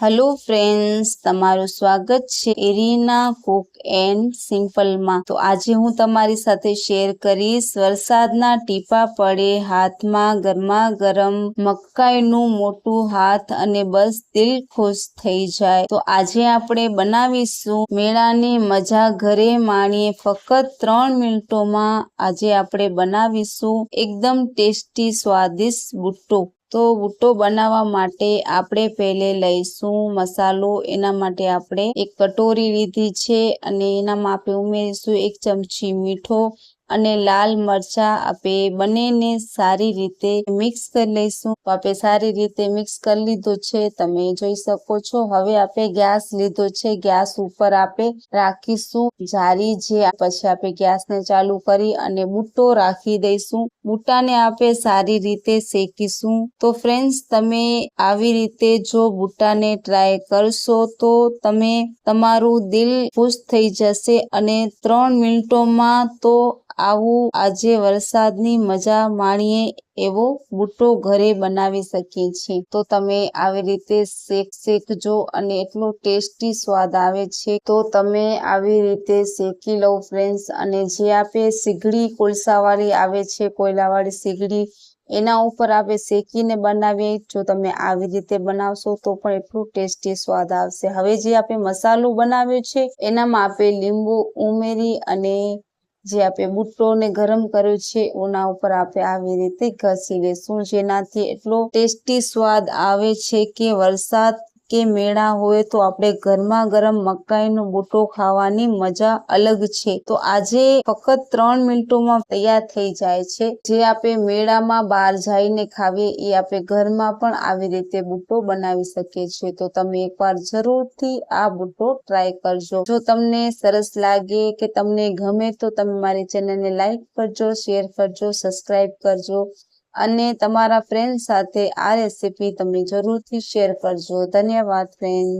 Hello friends તમારું સ્વાગત છે એરીના કુક એન્ડ સિમ્પલમાં. તો આજે હું તમારી સાથે શેર કરીશ વરસાદના ટીપા પડે હાથમાં ગરમા ગરમ મકાઈનું મોટું હાથ અને બસ દિલ ખુશ થઈ જાય. તો આજે આપણે બનાવીશું મેળાની મજા ઘરે માણીએ. ફક્ત ત્રણ મિનિટોમાં આજે આપણે બનાવીશું એકદમ ટેસ્ટી સ્વાદિષ્ટ બુટ્ટો. તો બુટ્ટો બનાવવા માટે આપણે પહેલે લઈશું મસાલો. એના માટે આપણે એક કટોરી લીધી છે અને એનામાં આપણે ઉમેરીશું એક ચમચી મીઠો. અને લાલ મરચા આપણે બંનેને સારી રીતે મિક્સ કરી લઈશું. તો આપણે સારી રીતે મિક્સ કરી લીધું છે, તમે જોઈ શકો છો. હવે આપણે ગેસ લીધો છે, ગેસ ઉપર આપણે રાખીશું. જારી જે પછી આપણે ગેસને ચાલુ કરી અને બુટ્ટો રાખી દઈશું. બુટ્ટાને આપણે સારી રીતે શેકીશું. તો ફ્રેન્ડ્સ તમે આવી રીતે જો બુટ્ટાને ટ્રાય કરશો તો તમે, તમારું દિલ ખુશ થઈ જશે અને ત્રણ મિનિટોમાં તો આવું આજે વરસાદની મજા માણીએ એવો બુટ્ટો ઘરે બનાવી શકીએ છીએ. તો તમે આવી રીતે શેક શેકજો અને એટલો ટેસ્ટી સ્વાદ આવે છે. તો તમે આવી રીતે શેકી લો ફ્રેન્ડ્સ, અને જે આપે સીગડી કોલસાવાળી આવે છે, કોયલાવાળી સીગડી એના ઉપર આપણે શેકીને બનાવીએ. જો તમે આવી રીતે બનાવશો તો પણ એટલું ટેસ્ટી સ્વાદ આવશે. હવે જે આપણે મસાલો બનાવ્યો છે, એનામાં આપણે લીંબુ ઉમેરી અને જે આપણે બુટ્ટોને ગરમ કર્યો છે, ઓના ઉપર આપણે આવી રીતે ઘસી લઈશું જેનાથી એટલો ટેસ્ટી સ્વાદ આવે છે કે વરસાદ કે મેળા હોય તો આપણે ગરમા ગરમ મકાઈનો બુટ્ટો ખાવાની મજા અલગ છે. તો આજે ફક્ત ત્રણ મિનિટોમાં તૈયાર થઈ જાય છે. જે આપણે મેળામાં બહાર જઈને ખાવીએ એ આપણે ઘરમાં પણ આવી રીતે બુટ્ટો બનાવી શકીએ છીએ. તો તમે એકવાર જરૂરથી આ બુટ્ટો ટ્રાય કરજો. જો તમને સરસ લાગે કે તમને ગમે તો તમે મારી ચેનલને લાઈક કરજો, શેર કરજો સબસ્ક્રાઈબ કરજો. અને તમારા ફ્રેન્ડ સાથે આ રેસીપી તમે જરૂરથી શેર કરજો. ધન્યવાદ ફ્રેન્ડ